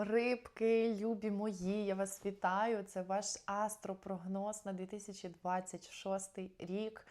Рибки, любі мої, я вас вітаю. Це ваш астропрогноз на 2026 рік.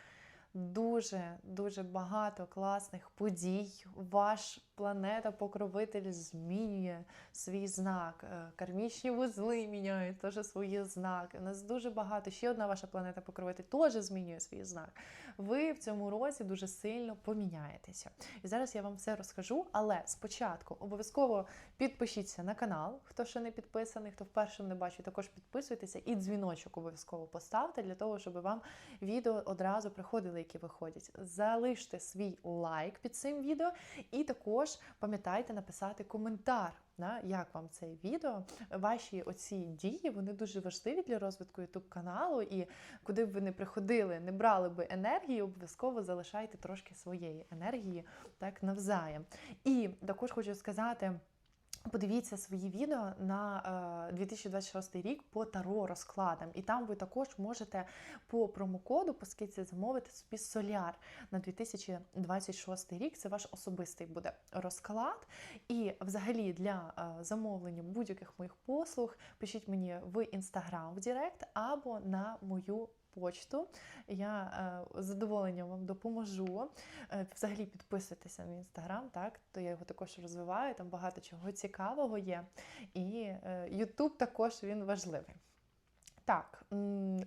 Дуже дуже багато класних подій. Ваш планета-покровитель змінює свій знак. Е, Кармічні вузли міняють теж свої знаки. У нас дуже багато. Ще одна ваша планета-покровитель теж змінює свій знак. Ви в цьому році дуже сильно поміняєтеся. І зараз я вам все розкажу. Але спочатку обов'язково підпишіться на канал, хто ще не підписаний, хто вперше не бачить, також підписуйтеся і дзвіночок обов'язково поставте для того, щоб вам відео одразу приходили, які виходять. Залиште свій лайк під цим відео, і також пам'ятайте написати коментар. На як вам це відео? Ваші оці дії вони дуже важливі для розвитку youtube каналу. І куди б ви не приходили, не брали би енергії, обов'язково залишайте трошки своєї енергії так навзаєм. І також хочу сказати. Подивіться свої відео на е, 2026 рік по таро розкладам, і там ви також можете по промокоду по скидці замовити собі соляр на 2026 рік. Це ваш особистий буде розклад. І взагалі для е, замовлення будь-яких моїх послуг пишіть мені в інстаграм в Директ або на мою. Почту я е, з задоволенням вам допоможу. Е, взагалі підписуйтеся на інстаграм, так то я його також розвиваю. Там багато чого цікавого є. І е, Ютуб також він важливий. Так,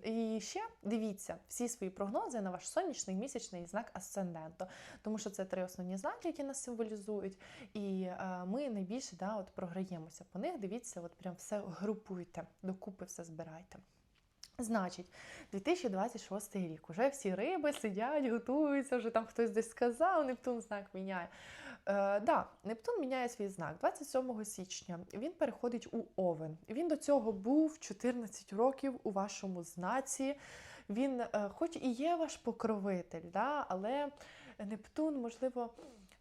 і ще дивіться всі свої прогнози на ваш сонячний місячний знак асценденту, тому що це три основні знаки, які нас символізують. І е, ми найбільше да, от програємося по них. Дивіться, от прям все групуйте, докупи все збирайте. Значить, 2026 рік. Уже всі риби сидять, готуються, вже там хтось десь сказав, Нептун знак міняє. Е, да, Нептун міняє свій знак 27 січня. Він переходить у Овен. Він до цього був 14 років у вашому знаці. Він, е, хоч і є ваш покровитель, да, але Нептун, можливо,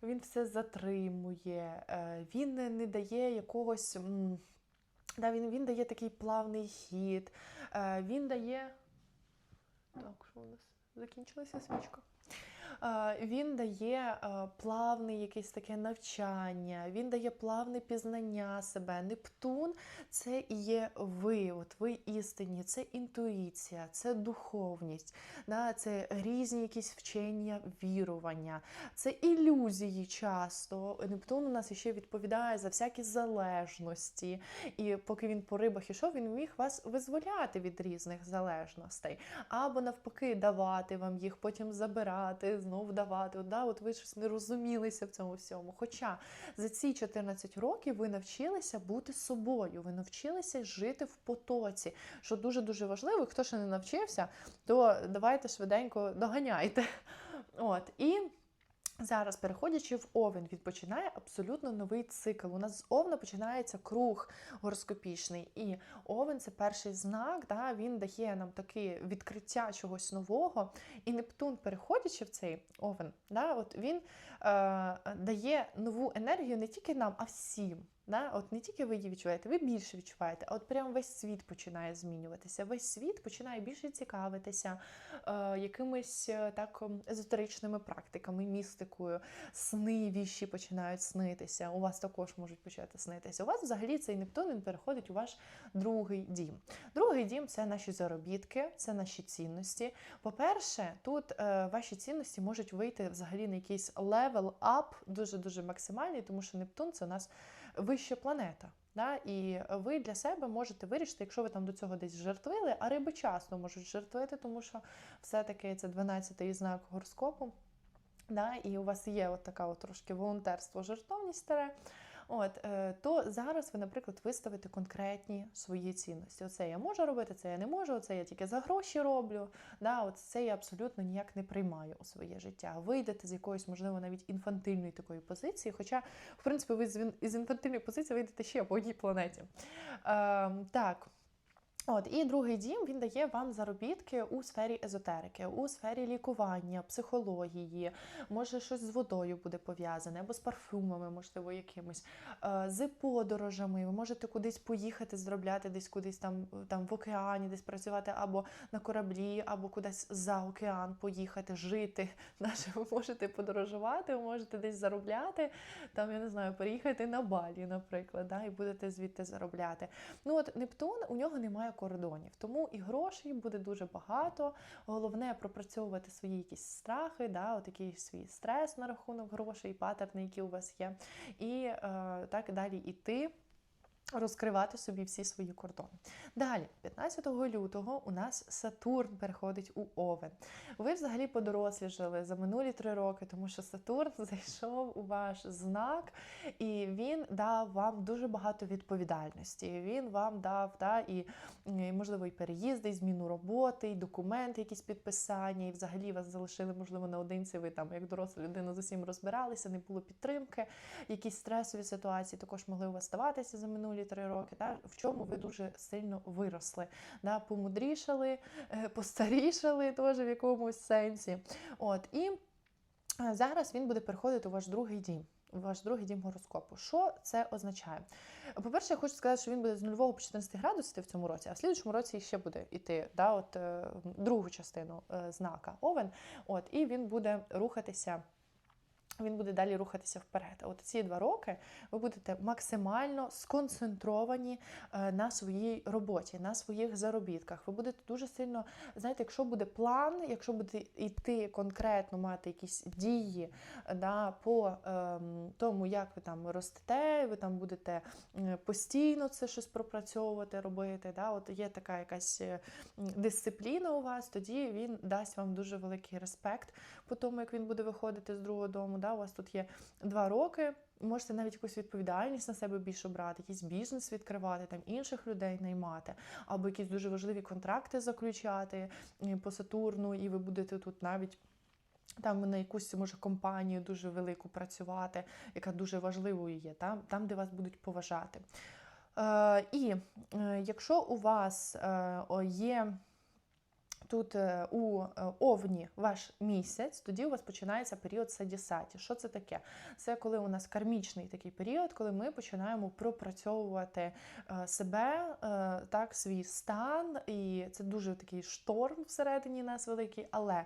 він все затримує, е, він не, дає якогось. м, Да, він, він дає такий плавний хід, е, він дає. Так, що у нас? Закінчилася свічка. Е, Він дає е, плавне якесь таке навчання, він дає плавне пізнання себе. Нептун це і є ви, от ви істинні, це інтуїція, це духовність, да, це різні якісь вчення, вірування, це ілюзії часто. Нептун у нас ще відповідає за всякі залежності. І поки він по рибах ішов, він міг вас визволяти від різних залежностей, або навпаки давати вам їх, потім забирати, знову давати. От, да, от ви щось не розумілися в цьому всьому. Хоча за ці 14 років ви навчилися бути собою, ви навчилися жити в потоці, що дуже дуже важливо. Хто ще не навчився, то давайте швиденько доганяйте. От і. Зараз, переходячи в Овен, відпочинає абсолютно новий цикл. У нас з Овна починається круг гороскопічний. І Овен це перший знак, да, він дає нам таке відкриття чогось нового. І Нептун, переходячи в цей Овен, да, от він е, дає нову енергію не тільки нам, а всім. Да? От не тільки ви її відчуваєте, ви більше відчуваєте, а от прям весь світ починає змінюватися. Весь світ починає більше цікавитися е, якимись е, так ем, езотеричними практиками, містикою, сни віщі починають снитися. У вас також можуть почати снитися. У вас взагалі цей Нептун він переходить у ваш другий дім. Другий дім це наші заробітки, це наші цінності. По-перше, тут е, ваші цінності можуть вийти взагалі на якийсь левел ап, дуже дуже максимальний, тому що Нептун це у нас вища планета. Да? І ви для себе можете вирішити, якщо ви там до цього десь жертвили, а риби часто можуть жертвити, тому що все-таки це 12-й знак гороскопу. Да? І у вас є от така от трошки волонтерство, жертовність старе. От, е, то зараз ви, наприклад, виставите конкретні свої цінності. Оце я можу робити, це я не можу, оце я тільки за гроші роблю. Да, от це я абсолютно ніяк не приймаю у своє життя. Вийдете з якоїсь, можливо, навіть інфантильної такої позиції. Хоча, в принципі, ви з інфантильної позиції вийдете ще по одній планеті. Е, так. От і другий дім він дає вам заробітки у сфері езотерики, у сфері лікування, психології, може щось з водою буде пов'язане, або з парфумами, можливо, якимось, е, з подорожами. Ви можете кудись поїхати, зробляти десь кудись там, там в океані, десь працювати або на кораблі, або кудись за океан поїхати, жити. Наше ви можете подорожувати, ви можете десь заробляти. Там я не знаю, переїхати на Балі, наприклад, да, і будете звідти заробляти. Ну от Нептун у нього немає кордонів, тому і грошей буде дуже багато. Головне пропрацьовувати свої якісь страхи, да, от якийсь свій стрес на рахунок грошей, патерни, які у вас є, і е, так далі іти. Розкривати собі всі свої кордони. Далі, 15 лютого, у нас Сатурн переходить у Овен. Ви взагалі подоросліжили за минулі три роки, тому що Сатурн зайшов у ваш знак, і він дав вам дуже багато відповідальності. Він вам дав да, і, можливо і переїзди, і зміну роботи, і документи, якісь підписання, і взагалі вас залишили, можливо, наодинці. Ви там, як доросла людина, з усім розбиралися, не було підтримки, якісь стресові ситуації також могли у вас ставатися за минулі три роки. Да, в чому ви дуже сильно виросли, да, помудрішали, е, постарішали теж в якомусь сенсі. От і е, зараз він буде переходити у ваш другий дім. Ваш другий дім гороскопу. Що це означає? По-перше, я хочу сказати, що він буде з 0 по 14 градусів в цьому році, а в слідчому році ще буде йти да, от, е, другу частину знака Овен. От, І він буде рухатися. Він буде далі рухатися вперед. А От ці два роки ви будете максимально сконцентровані е, на своїй роботі, на своїх заробітках. Ви будете дуже сильно, знаєте, якщо буде план, якщо буде йти конкретно мати якісь дії да, по ем, тому, як ви там ростете, ви там будете постійно це щось пропрацьовувати, робити. Да, От є така якась е, дисципліна у вас, тоді він дасть вам дуже великий респект по тому, як він буде виходити з другого дому. Да, У вас тут є два роки. Можете навіть якусь відповідальність на себе більше брати, якийсь бізнес відкривати, там інших людей наймати, або якісь дуже важливі контракти заключати по Сатурну, і ви будете тут навіть. Там на якусь може компанію дуже велику працювати, яка дуже важливою є, там, там де вас будуть поважати. Е, І е, якщо у вас е, є тут е, у е, овні ваш місяць, тоді у вас починається період садісаті. Що це таке? Це коли у нас кармічний такий період, коли ми починаємо пропрацьовувати е, себе, так, свій стан, і це дуже такий шторм всередині нас великий. Але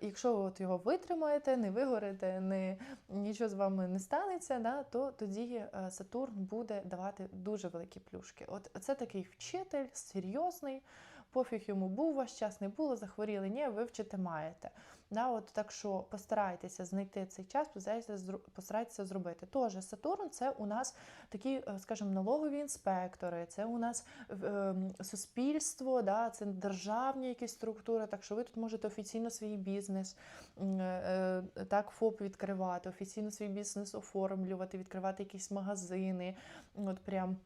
якщо ви от його витримаєте, не вигорите, не, нічого з вами не станеться, да, то тоді Сатурн буде давати дуже великі плюшки. От це такий вчитель серйозний пофіг йому був ваш час, не було, захворіли, ні, вивчити маєте. Да, от Так що постарайтеся знайти цей час, постарайтеся зробити. Тож, Сатурн це у нас такі, е, скажімо, налогові інспектори, це у нас е, суспільство, да, це державні якісь структури, так що ви тут можете офіційно свій бізнес е, е, так, ФОП відкривати, офіційно свій бізнес оформлювати, відкривати якісь магазини. от прям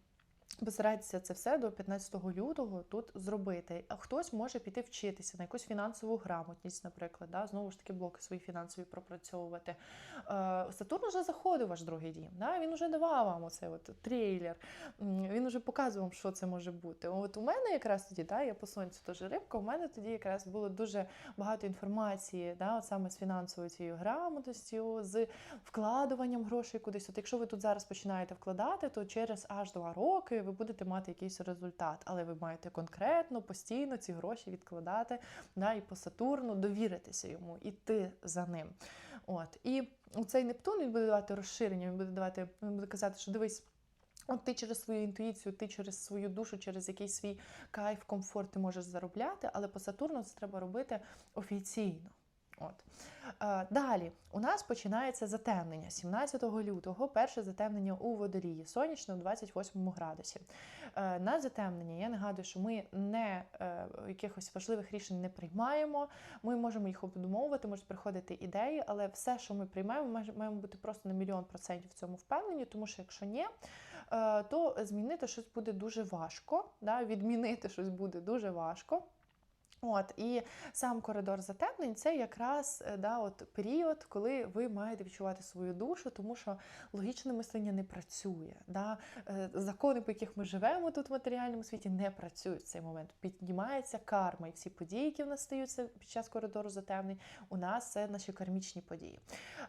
Постарайтеся це все до 15 лютого тут зробити. Хтось може піти вчитися на якусь фінансову грамотність, наприклад, да? знову ж таки блоки свої фінансові пропрацьовувати. Е, Сатурн вже заходив ваш другий дім. Да? Він вже давав вам оцей от трейлер, він вже показував, що це може бути. От у мене якраз тоді, да, я по сонцю теж рибка, у мене тоді якраз було дуже багато інформації, да, от саме з фінансовою цією грамотністю, з вкладуванням грошей кудись. От якщо ви тут зараз починаєте вкладати, то через аж два роки ви будете мати якийсь результат, але ви маєте конкретно, постійно ці гроші відкладати да, і по Сатурну, довіритися йому, іти за ним. От. І цей Нептун він буде давати розширення, він буде давати, він буде казати, що дивись. От ти через свою інтуїцію, ти через свою душу, через якийсь свій кайф, комфорт ти можеш заробляти, але по Сатурну це треба робити офіційно. От. Е, далі у нас починається затемнення 17 лютого, перше затемнення у водолії, сонячно у 28 градусі. Е, на затемнення я нагадую, що ми не е, якихось важливих рішень не приймаємо. Ми можемо їх обдумовувати, можуть приходити ідеї, але все, що ми приймаємо, маємо бути просто на мільйон процентів в цьому впевнені, тому що якщо ні, то змінити щось буде дуже важко. Да? Відмінити щось буде дуже важко. От і сам коридор затемнень це якраз е, да, от період, коли ви маєте відчувати свою душу, тому що логічне мислення не працює. Да? Е, Закони, по яких ми живемо тут в матеріальному світі, не працюють в цей момент. Піднімається карма, і всі події, які в нас стаються під час коридору затемнень, у нас це наші кармічні події.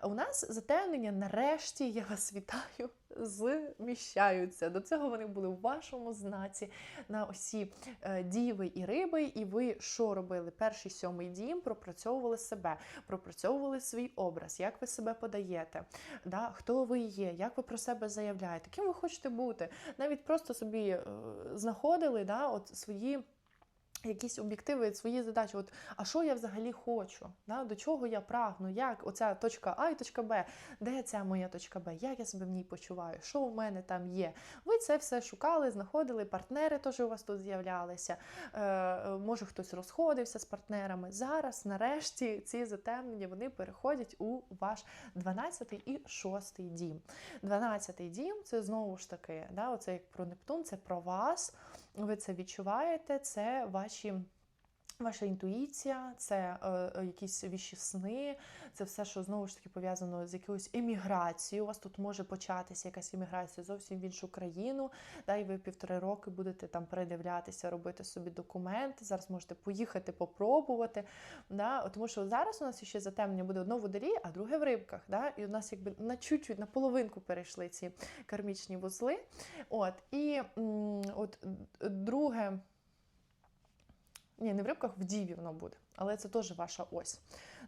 У нас затемнення, нарешті, я вас вітаю, зміщаються. До цього вони були в вашому знаці на осі е, діви і риби, і ви що робили? Перший сьомий дім пропрацьовували себе, пропрацьовували свій образ, як ви себе подаєте, да? хто ви є, як ви про себе заявляєте, ким ви хочете бути. Навіть просто собі е, знаходили да, от свої. Якісь об'єктиви, свої задачі, от а що я взагалі хочу? Да? До чого я прагну? Як оця точка А і точка Б? Де ця моя точка Б? Як я себе в ній почуваю? Що у мене там є? Ви це все шукали, знаходили, партнери теж у вас тут з'являлися. Е, Може, хтось розходився з партнерами. Зараз, нарешті, ці затемнення вони переходять у ваш 12 і 6 дім. 12 дім це знову ж таки, да, оце як про Нептун, це про вас. Ви це відчуваєте, це ваші. Ваша інтуїція, це е, якісь віщі сни, це все, що знову ж таки пов'язано з якоюсь еміграцією. У вас тут може початися якась еміграція зовсім в іншу країну. Да, і ви півтори роки будете там передивлятися, робити собі документи. Зараз можете поїхати, попробувати. Да, Тому що зараз у нас ще затемнення буде одно в водолі, а друге в рибках. Да, І у нас якби на чуть-чуть, на половинку перейшли ці кармічні вузли. От, І м, от друге. Ні, не в рибках, в діві воно буде, але це теж ваша ось.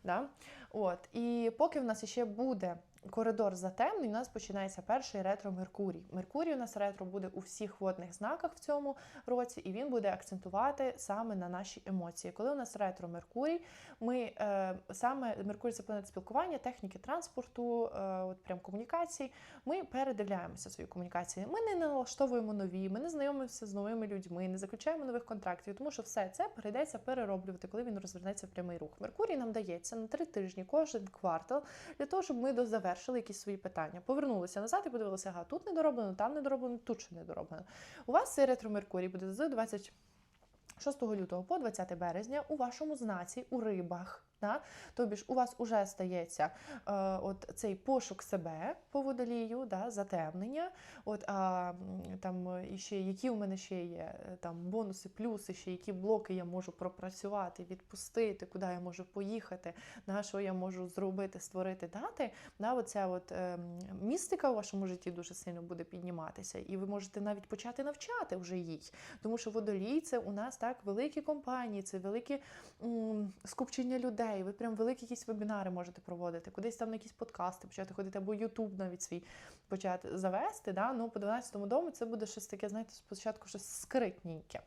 Да? От. І поки в нас ще буде коридор затемний, у нас починається перший ретро Меркурій. Меркурій у нас ретро буде у всіх водних знаках в цьому році, і він буде акцентувати саме на наші емоції. Коли у нас ретро Меркурій, ми е, саме Меркурій це планета спілкування, техніки транспорту, е, от прям комунікацій. Ми передивляємося свої комунікації. Ми не налаштовуємо нові, ми не знайомимося з новими людьми, не заключаємо нових контрактів, тому що все це перейдеться перероблювати, коли він розвернеться в прямий рух. Меркурій нам дається на три тижні, кожен квартал, для того, щоб ми дозавершили якісь свої питання. Повернулися назад і подивилися, ага, тут не дороблено, там не дороблено, тут ще не дороблено. У вас цей ретро Меркурій буде з 26 лютого по 20 березня у вашому знаці у рибах. Да? Тобі ж у вас уже стається е, от цей пошук себе по водолію, да, затемнення. От, а там ще які у мене ще є там бонуси, плюси, ще які блоки я можу пропрацювати, відпустити, куди я можу поїхати, да, що я можу зробити, створити дати. Да, оця от, е, містика у вашому житті дуже сильно буде підніматися, і ви можете навіть почати навчати вже їй. Тому що водолій це у нас так великі компанії, це великі м, скупчення людей ідеї, ви прям великі якісь вебінари можете проводити, кудись там на якісь подкасти почати ходити, або Ютуб навіть свій почати завести. Да? Ну, по 12-му дому це буде щось таке, знаєте, спочатку щось скритненьке.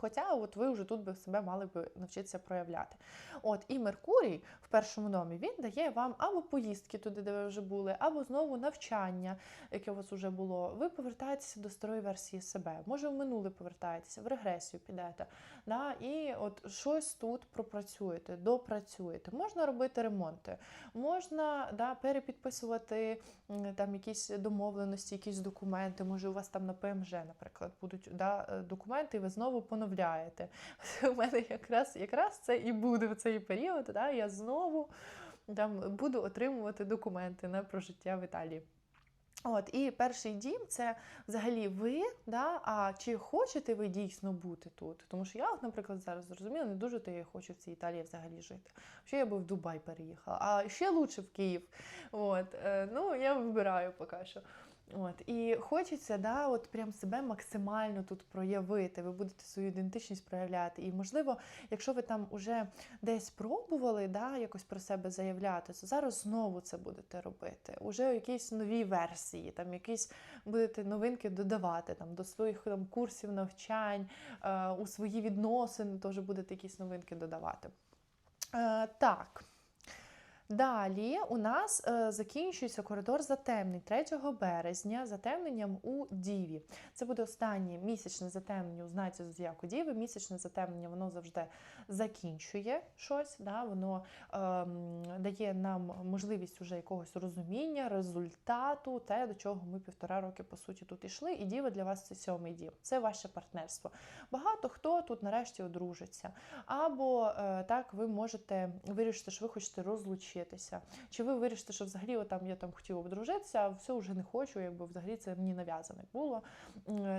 Хоча от ви вже тут би себе мали б навчитися проявляти. От І Меркурій в першому домі він дає вам або поїздки туди, де ви вже були, або знову навчання, яке у вас вже було. Ви повертаєтеся до старої версії себе. Може, в минуле повертаєтеся, в регресію підете. Да? І от щось тут пропрацюєте, допрацюєте. Можна робити ремонти, можна да, перепідписувати там якісь домовленості, якісь документи. Може, у вас там на ПМЖ, наприклад, будуть да, е, документи, і ви знову поновляєте. У мене якраз якраз це і буде в цей період. Да, Я знову там буду отримувати документи на прожиття в Італії. От, І перший дім це взагалі ви, да, а чи хочете ви дійсно бути тут? Тому що я, наприклад, зараз зрозуміла, не дуже то я хочу в цій Італії взагалі жити. Ще я би в Дубай переїхала, а ще лучше в Київ. От, е, Ну, я вибираю поки що. От, І хочеться да, от прям себе максимально тут проявити, ви будете свою ідентичність проявляти. І, можливо, якщо ви там уже десь пробували да, якось про себе заявляти, то зараз знову це будете робити. Уже якісь нові версії, там якісь будете новинки додавати там, до своїх там, курсів навчань, е, у свої відносини теж будете якісь новинки додавати. Е, Так. Далі у нас е, закінчується коридор затемнень 3 березня затемненням у Діві. Це буде останнє місячне затемнення у знаці зодіаку Діви. Місячне затемнення воно завжди закінчує щось, да? воно ем, дає нам можливість уже якогось розуміння, результату, те, до чого ми півтора роки по суті тут йшли. І Діва для вас це сьомий дім. Це ваше партнерство. Багато хто тут нарешті одружиться. Або е, так ви можете вирішити, що ви хочете розлучитися. Чи ви вирішите, що взагалі там я там хотів одружитися, а все вже не хочу, якби взагалі це мені нав'язане було.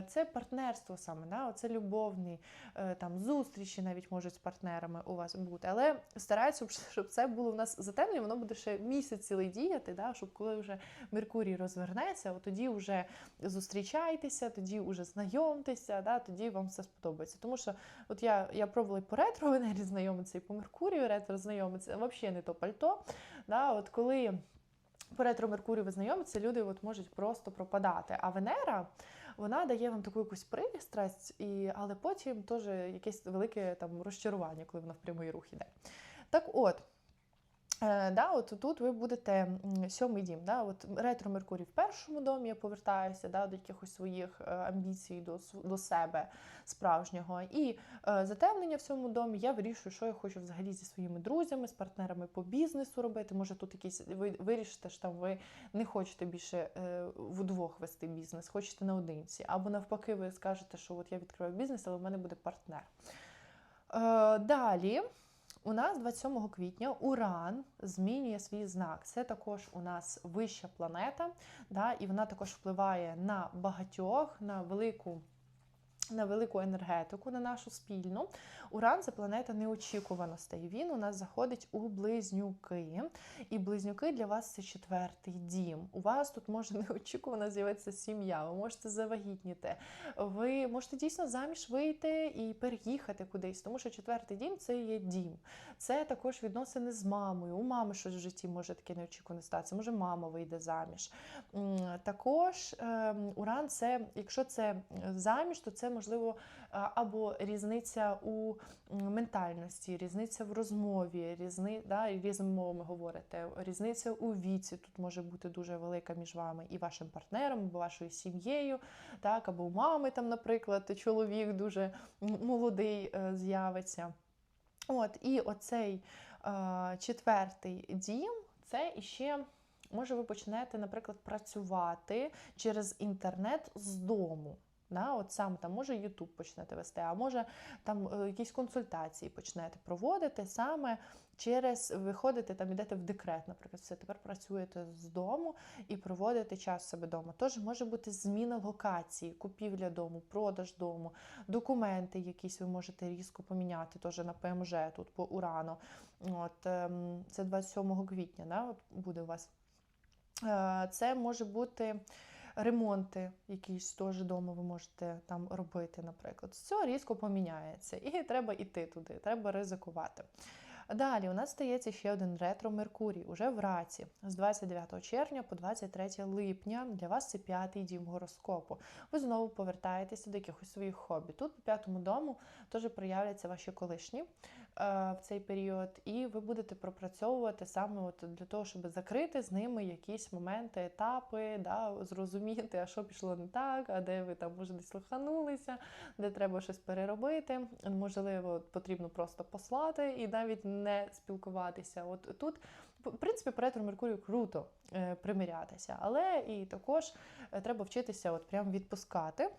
Це партнерство саме, да? це любовні е, там зустрічі навіть можуть з партнерами у вас бути. Але стараються, щоб- щоб це було в нас затемнення, воно буде ще місяць цілий діяти, да? щоб коли вже Меркурій розвернеться, от тоді вже зустрічайтеся, тоді вже знайомтеся, да? тоді вам все сподобається. Тому що от я, я пробувала і по ретро Венері знайомитися, і по Меркурію ретро знайомитися, взагалі не то пальто. Да? От коли по ретро Меркурію ви знайомитеся, люди от можуть просто пропадати. А Венера вона дає вам таку якусь пристрасть, і, але потім теж якесь велике там розчарування, коли вона в прямий рух іде. Так от. Е, да, от тут ви будете сьомий дім. Да, от ретро Меркурій в першому домі я повертаюся да, до якихось своїх е, амбіцій, до, до себе справжнього. І е, затемнення в цьому домі я вирішую, що я хочу взагалі зі своїми друзями, з партнерами по бізнесу робити. Може, тут якісь ви вирішите, що там ви не хочете більше е, вдвох вести бізнес, хочете наодинці. Або навпаки, ви скажете, що от я відкриваю бізнес, але в мене буде партнер. Е, далі. У нас 27 квітня Уран змінює свій знак. Це також у нас вища планета, да, і вона також впливає на багатьох, на велику. На велику енергетику, на нашу спільну. Уран це планета неочікуваностей. Він у нас заходить у близнюки. І близнюки для вас це четвертий дім. У вас тут може неочікувано з'явитися сім'я, ви можете завагітніти, ви можете дійсно заміж вийти і переїхати кудись, тому що четвертий дім це є дім. Це також відносини з мамою. У мами щось в житті може таке неочікуване статися. Може, мама вийде заміж. Також ем, уран це, якщо це заміж, то це можливо або різниця у ментальності, різниця в розмові, різни, да, різними мовами говорите, різниця у віці тут може бути дуже велика між вами і вашим партнером, або вашою сім'єю, так, або у мами, там, наприклад, чоловік дуже молодий е, з'явиться. От, і оцей е, четвертий дім це іще. Може, ви почнете, наприклад, працювати через інтернет з дому. Да, от сам там може YouTube почнете вести, а може там е, якісь консультації почнете проводити саме через виходите там, ідете в декрет, наприклад, все тепер працюєте з дому і проводите час себе вдома. Тож може бути зміна локації, купівля дому, продаж дому, документи якісь ви можете різко поміняти теж на ПМЖ тут по урану. От ем, це 27 квітня, да, от буде у вас. Е, Це може бути ремонти, якісь теж вдома ви можете там робити, наприклад. Все різко поміняється, і треба йти туди, треба ризикувати. Далі у нас стається ще один ретро Меркурій, уже в раці з 29 червня по 23 липня. Для вас це п'ятий дім гороскопу. Ви знову повертаєтеся до якихось своїх хобі. Тут по п'ятому дому теж проявляться ваші колишні в цей період, і ви будете пропрацьовувати саме от для того, щоб закрити з ними якісь моменти, етапи, да, зрозуміти, а що пішло не так, а де ви там може десь лоханулися, де треба щось переробити. Можливо, потрібно просто послати і навіть не спілкуватися. От тут, в принципі, по ретро Меркурію круто е, примирятися, але і також е, треба вчитися от прям відпускати.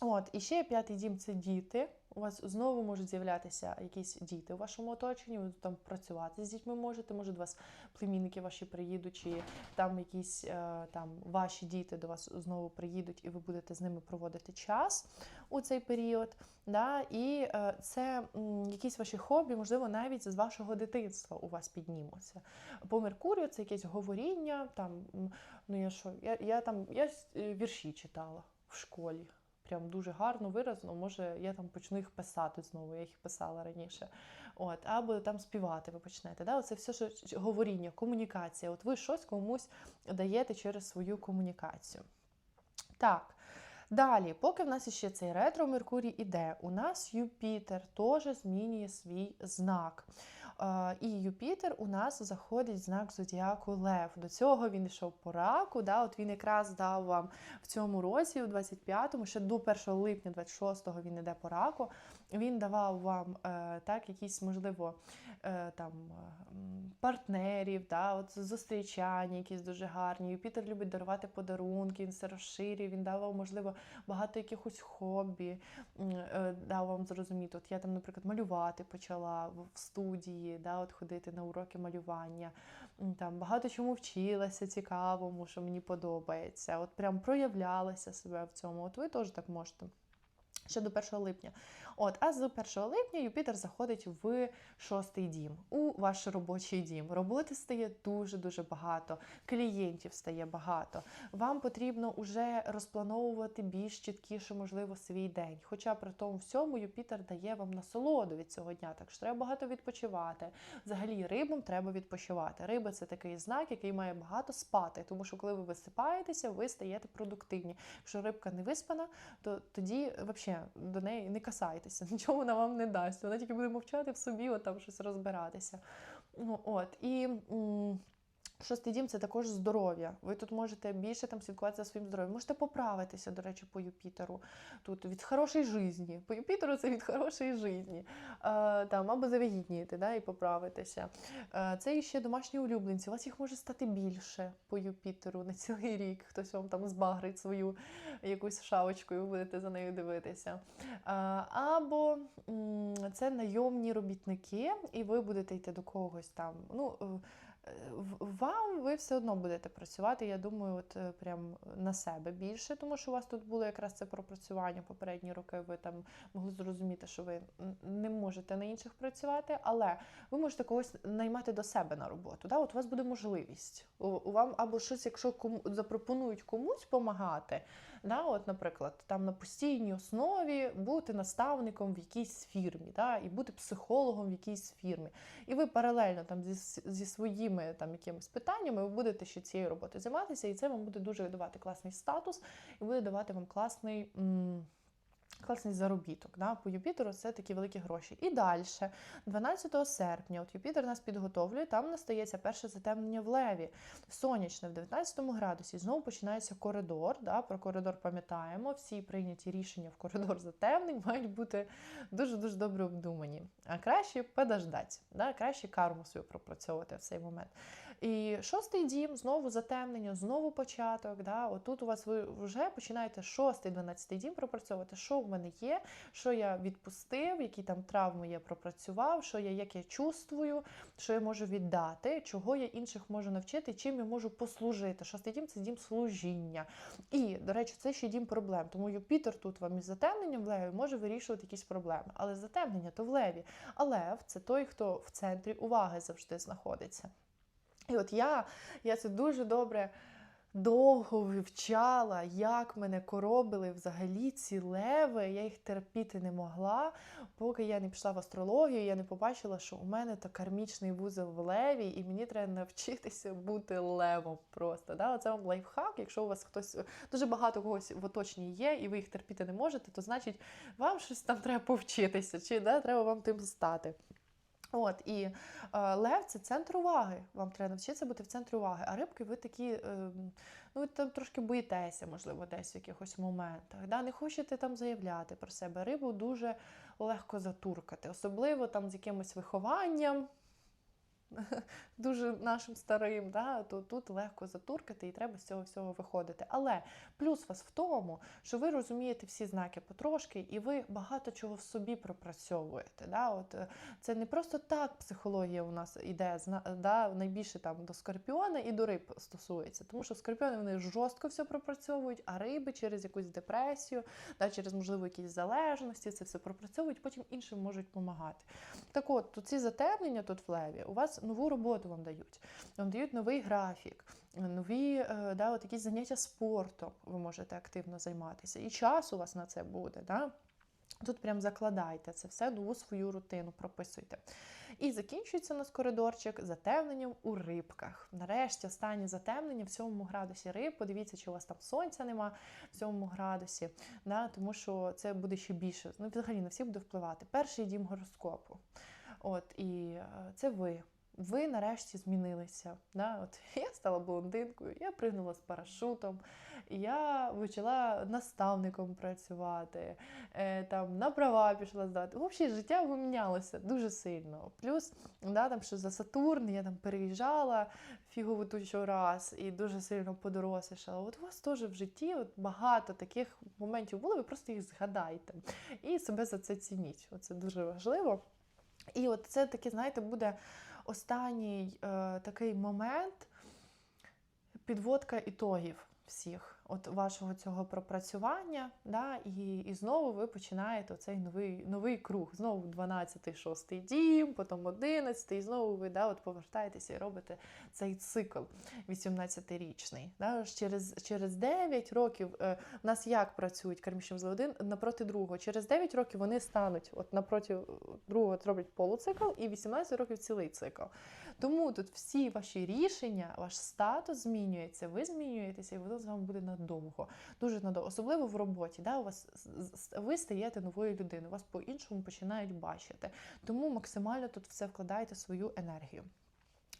От, і ще п'ятий дім це діти. У вас знову можуть з'являтися якісь діти у вашому оточенні, ви там працювати з дітьми можете, може до вас племінники ваші приїдуть, чи там якісь е, там ваші діти до вас знову приїдуть, і ви будете з ними проводити час у цей період. Да? І е, це якісь ваші хобі, можливо, навіть з вашого дитинства у вас піднімуться. По Меркурію це якесь говоріння. Там, ну я що, я, я там я е, вірші читала в школі. Прям дуже гарно виразно. Може, я там почну їх писати знову, я їх писала раніше. От, або там співати ви почнете. Да? Оце все що говоріння, комунікація. От ви щось комусь даєте через свою комунікацію. Так. Далі, поки в нас ще цей ретро Меркурій іде, у нас Юпітер теж змінює свій знак. І Юпітер у нас заходить знак зодіаку Лев. До цього він йшов по раку. Да? От він якраз дав вам в цьому році, у 25-му, ще до 1 липня 26-го він іде по раку. Він давав вам е, так, якісь, можливо, е, там партнерів, да? от зустрічання, якісь дуже гарні. Юпітер любить дарувати подарунки, він все розширює, він давав, можливо, багато якихось хобі, е, дав вам зрозуміти. От я там, наприклад, малювати почала в студії, да, от ходити на уроки малювання. Там багато чому вчилася цікавому, що мені подобається. От прям проявлялася себе в цьому. От ви теж так можете. Ще до 1 липня. От, а з 1 липня Юпітер заходить в шостий дім, у ваш робочий дім. Роботи стає дуже-дуже багато, клієнтів стає багато. Вам потрібно вже розплановувати більш чіткіше, можливо, свій день. Хоча при тому всьому Юпітер дає вам насолоду від цього дня, так що треба багато відпочивати. Взагалі, рибам треба відпочивати. Риба це такий знак, який має багато спати, тому що коли ви висипаєтеся, ви стаєте продуктивні. Якщо рибка не виспана, то тоді взагалі до неї не касайтеся, нічого вона вам не дасть. Вона тільки буде мовчати в собі, от там щось розбиратися. Ну, от, і шостий дім це також здоров'я. Ви тут можете більше там слідкувати за своїм здоров'ям. Можете поправитися, до речі, по Юпітеру. Тут від хорошої житті. По Юпітеру це від хорошої житті. Е, там, або завагітніти да, і поправитися. Е, це ще домашні улюбленці. У вас їх може стати більше по Юпітеру на цілий рік. Хтось вам там збагрить свою якусь шавочку, і ви будете за нею дивитися. Е, Або це найомні робітники, і ви будете йти до когось там. Ну, вам ви все одно будете працювати, я думаю, от е, прям на себе більше, тому що у вас тут було якраз це пропрацювання попередні роки. Ви там могли зрозуміти, що ви не можете на інших працювати, але ви можете когось наймати до себе на роботу. Да? От у вас буде можливість. У, вам або щось, якщо кому запропонують комусь допомагати, да? от, наприклад, там на постійній основі бути наставником в якійсь фірмі, да? і бути психологом в якійсь фірмі. І ви паралельно там зі, зі своїми там якимись питаннями ви будете ще цією роботою займатися, і це вам буде дуже давати класний статус, і буде давати вам класний. м, Класний заробіток. Да? По Юпітеру це такі великі гроші. І далі, 12 серпня, от Юпітер нас підготовлює, там настається перше затемнення в леві, сонячне в 19 градусі. Знову починається коридор. Да? Про коридор пам'ятаємо. Всі прийняті рішення в коридор затемнень мають бути дуже-дуже добре обдумані. А краще подождать, да? краще карму свою пропрацьовувати в цей момент. І шостий дім, знову затемнення, знову початок. Да? Отут у вас ви вже починаєте шостий, дванадцятий дім пропрацьовувати, що в мене є, що я відпустив, які там травми я пропрацював, що я як я чувствую, що я можу віддати, чого я інших можу навчити, чим я можу послужити. Шостий дім це дім служіння. І, до речі, це ще дім проблем. Тому Юпітер тут вам із затемненням в леві може вирішувати якісь проблеми. Але затемнення то в леві. А лев це той, хто в центрі уваги завжди знаходиться. І от я, я це дуже добре довго вивчала, як мене коробили взагалі ці леви. Я їх терпіти не могла, поки я не пішла в астрологію, я не побачила, що у мене то кармічний вузол в леві, і мені треба навчитися бути левом просто. Да? Оце вам лайфхак. Якщо у вас хтось дуже багато когось в оточенні є, і ви їх терпіти не можете, то значить вам щось там треба повчитися, чи да, треба вам тим стати. От і е, лев це центр уваги. Вам треба навчитися бути в центрі уваги. А рибки, ви такі, е, ну ви там трошки боїтеся, можливо, десь в якихось моментах. Да? Не хочете там заявляти про себе. Рибу дуже легко затуркати, особливо там з якимось вихованням. Дуже нашим старим, да, то тут легко затуркати і треба з цього всього виходити. Але плюс вас в тому, що ви розумієте всі знаки потрошки, і ви багато чого в собі пропрацьовуєте. Да? От, е, це не просто так психологія у нас іде, да, найбільше там до скорпіона і до риб стосується. Тому що скорпіони вони жорстко все пропрацьовують, а риби через якусь депресію, да, через, можливо, якісь залежності, це все пропрацьовують, потім іншим можуть допомагати. Так от, ці затемнення тут в леві, у вас нову роботу вам дають. Вам дають новий графік, нові е, да, от якісь заняття спортом ви можете активно займатися. І час у вас на це буде. Да? Тут прям закладайте це все, нову свою рутину прописуйте. І закінчується у нас коридорчик затемненням у рибках. Нарешті останнє затемнення в 7 градусі риб. Подивіться, чи у вас там сонця нема в 7 градусі, да? тому що це буде ще більше. Ну, взагалі на всіх буде впливати. Перший дім гороскопу. От і е, це ви. Ви нарешті змінилися. Да? От я стала блондинкою, я пригнула з парашутом, я почала наставником працювати, е, там на права пішла здати. Взагалі життя помінялося дуже сильно. Плюс, да, там що за Сатурн я там переїжджала фігову тучу раз і дуже сильно подорослішала. От у вас теж в житті от багато таких моментів було, ви просто їх згадайте і себе за це цініть. Оце дуже важливо. І от це таке, знаєте, буде останній е, такий момент підводка ітогів всіх от вашого цього пропрацювання, да, і, і знову ви починаєте цей новий новий круг. Знову 12-й, 6 дім, потім 11-й, і знову ви да, от повертаєтеся і робите цей цикл 18-річний. Да. Через через 9 років е, у нас як працюють кармічні вузли один напроти другого. Через 9 років вони стануть от напроти другого роблять полуцикл, і 18 років цілий цикл. Тому тут всі ваші рішення, ваш статус змінюється, ви змінюєтеся, і воно з вами буде надовго. Дуже надовго, особливо в роботі. Да, у вас ви стаєте новою людиною, вас по-іншому починають бачити. Тому максимально тут все вкладаєте свою енергію.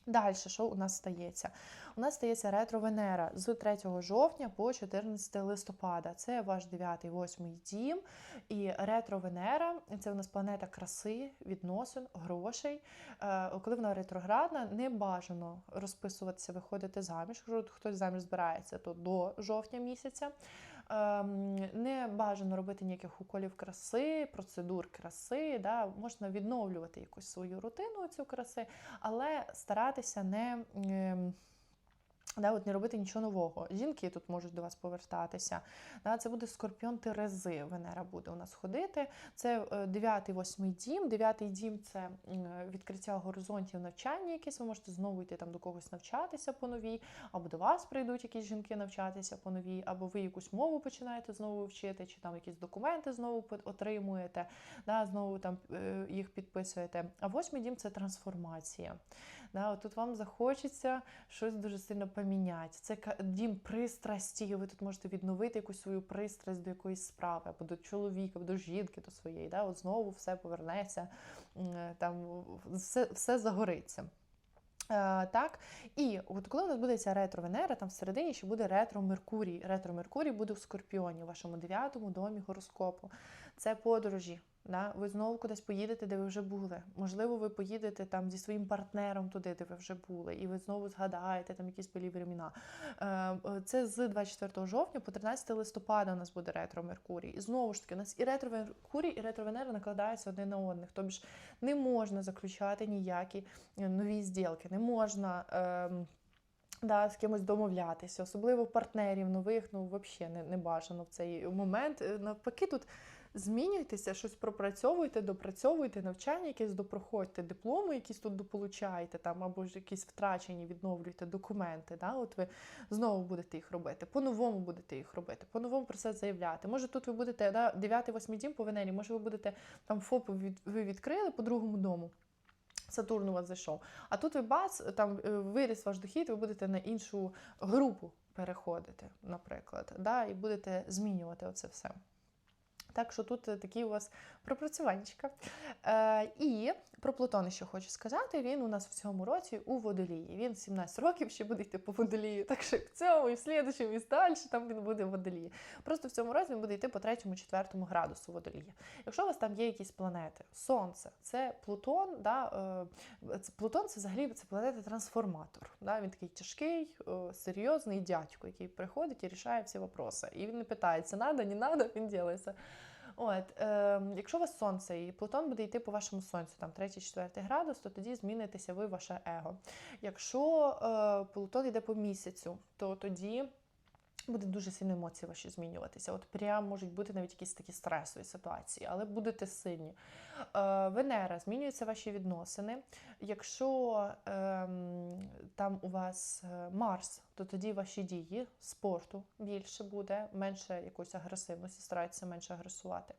Далі, що у нас стається? У нас стається ретро-Венера з 3 жовтня по 14 листопада. Це ваш 9-8 дім. І ретро-Венера це у нас планета краси, відносин, грошей. Е, коли вона ретроградна, не бажано розписуватися, виходити заміж. Хтось заміж збирається, то до жовтня місяця. Ем, не бажано робити ніяких уколів краси, процедур краси. Да? Можна відновлювати якусь свою рутину цю краси, але старатися не. Да, от Не робити нічого нового. Жінки тут можуть до вас повертатися. Да, Це буде скорпіон Терези. Венера буде у нас ходити. Це 9-8 дім. Дев'ятий дім це відкриття горизонтів навчання, якісь ви можете знову йти там до когось навчатися по новій, або до вас прийдуть якісь жінки навчатися по новій, або ви якусь мову починаєте знову вчити, чи там якісь документи знову отримуєте, да, знову там е, їх підписуєте. А восьмий дім це трансформація. Да, от Тут вам захочеться щось дуже сильно поміняти. Це дім пристрасті. Ви тут можете відновити якусь свою пристрасть до якоїсь справи, або до чоловіка, або до жінки, до своєї. Да? От Знову все повернеться, там все, все загориться. Uh, так, і от коли у нас буде ця ретро-Венера, там всередині ще буде ретро-Меркурій. Ретро-Меркурій буде в Скорпіоні, у вашому дев'ятому домі гороскопу. Це подорожі, Да? Ви знову кудись поїдете, де ви вже були. Можливо, ви поїдете там зі своїм партнером туди, де ви вже були, і ви знову згадаєте там якісь болі времена. Е, е, це з 24 жовтня по 13 листопада у нас буде ретро Меркурій. І знову ж таки, у нас і ретро Меркурій, і ретро Венера накладаються один на одних. Тобто не можна заключати ніякі е, нові зділки, не можна. Ем, Да, з кимось домовлятися, особливо партнерів нових, ну взагалі не, не бажано в цей момент. Навпаки, тут змінюйтеся, щось пропрацьовуйте, допрацьовуйте, навчання якесь допроходьте, дипломи якісь тут дополучаєте, там, або ж якісь втрачені, відновлюйте документи. Да? От ви знову будете їх робити, по-новому будете їх робити, по-новому про це заявляти. Може, тут ви будете да, 9-8 дім по Венері, може, ви будете там ФОП ви відкрили по другому дому. Сатурн у вас зайшов. А тут ви бац, там е, виріс ваш дохід, ви будете на іншу групу переходити, наприклад, да, і будете змінювати оце все. Так що тут е, такі у вас пропрацюванчика. Е, І про Плутон ще хочу сказати: він у нас в цьому році у водолії. Він 17 років ще буде йти по водолії. Так що в цьому і в слідчому, і далі там він буде в водолії. Просто в цьому році він буде йти по 3-4 градусу водолії. Якщо у вас там є якісь планети, Сонце, це Плутон, да, е, це, Плутон це взагалі це планета-трансформатор. Да, Він такий тяжкий, е, серйозний дядько, який приходить і рішає всі вопроси. І він не питається, надо, не надо, він ділиться. От, е, Якщо у вас сонце і Плутон буде йти по вашому сонцю, там 3-4 градус, то тоді змінитеся ви ваше его. Якщо е, Плутон йде по місяцю, то тоді. Буде дуже сильно емоції ваші змінюватися. От прям можуть бути навіть якісь такі стресові ситуації, але будете сильні. Е, Венера змінюються ваші відносини. Якщо е, там у вас е, Марс, то тоді ваші дії спорту більше буде, менше якоїсь агресивності, старайтеся менше агресувати.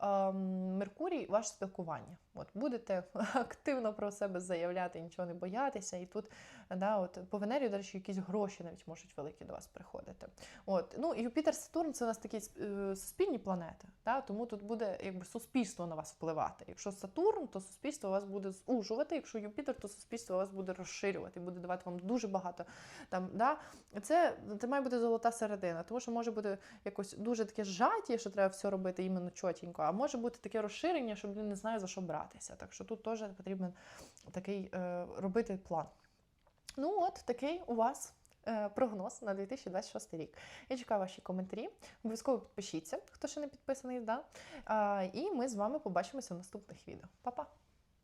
ем, Меркурій ваше спілкування. От будете активно про себе заявляти, нічого не боятися. І тут да, от, по Венері, до речі, якісь гроші навіть можуть великі до вас приходити. От, ну, Юпітер Сатурн це у нас такі е, суспільні планети, да, тому тут буде якби суспільство на вас впливати. Якщо Сатурн, то суспільство вас буде зужувати. Якщо Юпітер, то суспільство вас буде розширювати, буде давати вам дуже багато там. Да, це, це має бути золота середина, тому що може бути якось дуже таке зжаті, що треба все робити іменно чотенько, а може бути таке розширення, що людина не знає за що братися. Так що тут теж потрібен такий е, робити план. Ну, от такий у вас е, прогноз на 2026 рік. Я чекаю ваші коментарі. Обов'язково підпишіться, хто ще не підписаний. Да? І ми з вами побачимося в наступних відео. Па-па!